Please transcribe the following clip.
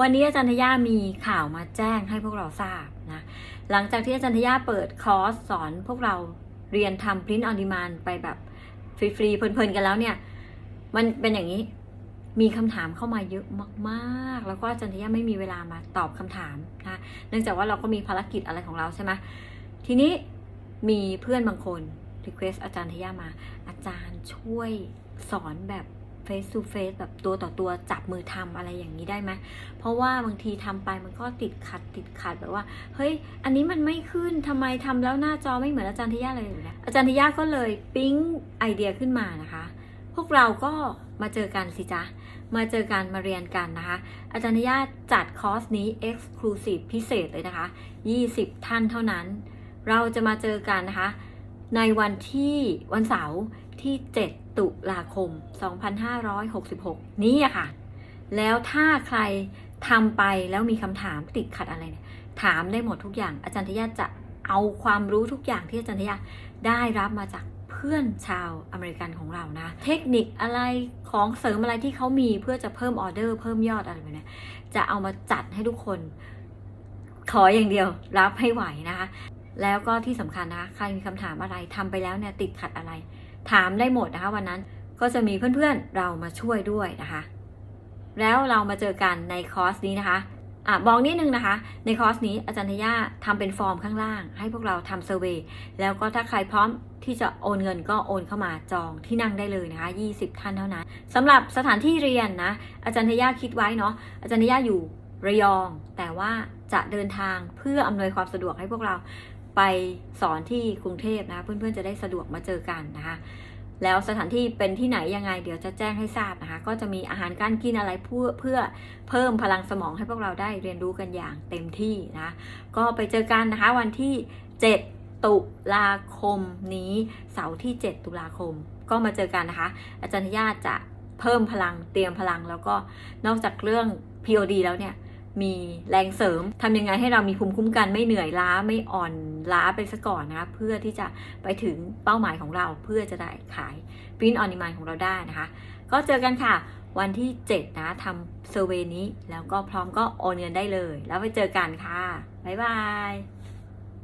วันนี้อาจารย์ทยามีข่าวมาแจ้งให้พวกเราทราบนะ หลังจากที่อาจารย์ทยาเปิดคอร์สสอนพวกเราเรียนทำ print on demand ไปแบบฟรีๆ เพลินๆ กันแล้วเนี่ย มันเป็นอย่างนี้ มีคำถามเข้ามาเยอะมากๆ แล้วก็อาจารย์ทยาไม่มีเวลามาตอบคำถามนะ เนื่องจากว่าเราก็มีภารกิจอะไรของเราใช่ไหมทีนี้มีเพื่อนบางคน request อาจารย์ทยามา อาจารย์ช่วยสอนแบบ face to face แบบตัวต่อตัวจับมือทำอะไรอย่างนี้ได้ไหมเพราะว่าบางทีทำไปมันก็ติดขัดติดขัดแบบว่า เฮ้ย อันนี้มันไม่ขึ้นทำไมทำแล้วหน้าจอไม่เหมือนอาจารย์ทิยาเลยนะอาจารย์ทิยาก็เลยปิ๊งไอเดียขึ้นมานะคะ พวกเราก็มาเจอกันสิจ๊ะมาเจอกันมาเรียนกันนะคะ อาจารย์ทิยาจัดคอร์สนี้ Exclusive พิเศษเลยนะคะ 20 ท่านเท่านั้น เราจะมาเจอกันนะคะ ในวันที่วันเสาร์ที่ 7 ตุลาคม 2566 นี้อะค่ะ แล้วถ้าใครทำไปแล้วมีคำถามติดขัดอะไรเนี่ยถามได้หมดทุกอย่าง อาจารย์ทยาจะเอาความรู้ทุกอย่างที่อาจารย์ทยาได้รับมาจากเพื่อนชาวอเมริกันของเรานะ เทคนิคอะไรของเสริมอะไรที่เขามีเพื่อจะเพิ่มออเดอร์เพิ่มยอดอะไรแบบนี้จะเอามาจัดให้ทุกคน ขออย่างเดียวรับให้ไหวนะคะ แล้วก็ที่สำคัญนะคะใครมีคำถามอะไรทำไปแล้วเนี่ยติดขัดอะไร ถามได้หมดนะคะ วันนั้นก็จะมีเพื่อนๆเรามาช่วยด้วยนะคะ แล้วเรามาเจอกันในคอร์สนี้นะคะอะบอกนิดนึงนะคะ ในคอร์สนี้อาจารย์ทยาทำเป็นฟอร์มข้างล่าง ให้พวกเราทำเซอร์เวยแล้วก็ถ้าใครพร้อมที่จะโอนเงินก็โอนเข้ามาจองที่นั่งได้เลยนะคะ 20 ท่านเท่านั้นสำหรับสถานที่เรียนนะ อาจารย์ทยาคิดไว้เนาะอาจารย์ทยาอยู่ระยอง แต่ว่าจะเดินทางเพื่ออำนวยความสะดวกให้พวกเรา ไปสอนที่กรุงเทพนะเพื่อนๆจะได้สะดวกมาเจอกันนะคะ แล้วสถานที่เป็นที่ไหนยังไง เดี๋ยวจะแจ้งให้ทราบนะคะ ก็จะมีอาหารการกินอะไรเพื่อเพื่อเพิ่มพลังสมองให้พวกเราได้เรียนรู้กันอย่างเต็มที่นะ ก็ไปเจอกันนะคะวันที่ 7 ตุลาคมนี้เสาร์ที่ 7 ตุลาคม ก็มาเจอกันนะคะ อาจารย์ญาติจะเพิ่มพลังเตรียมพลังแล้วก็นอกจากเรื่อง POD แล้วเนี่ย มีแรงเสริมทำยังไงให้เรามีภูมิคุ้มกันไม่เหนื่อยล้าไม่อ่อนล้าไปซะก่อนนะคะเพื่อที่จะไปถึงเป้าหมายของเราเพื่อจะได้ขายปริ้นออนิมานของเราได้นะคะ ก็เจอกันค่ะวันที่ 7 นะทำเซอร์เวนี้ แล้วก็พร้อมก็โอนเงินได้เลย แล้วไปเจอกันค่ะ บ๊ายบาย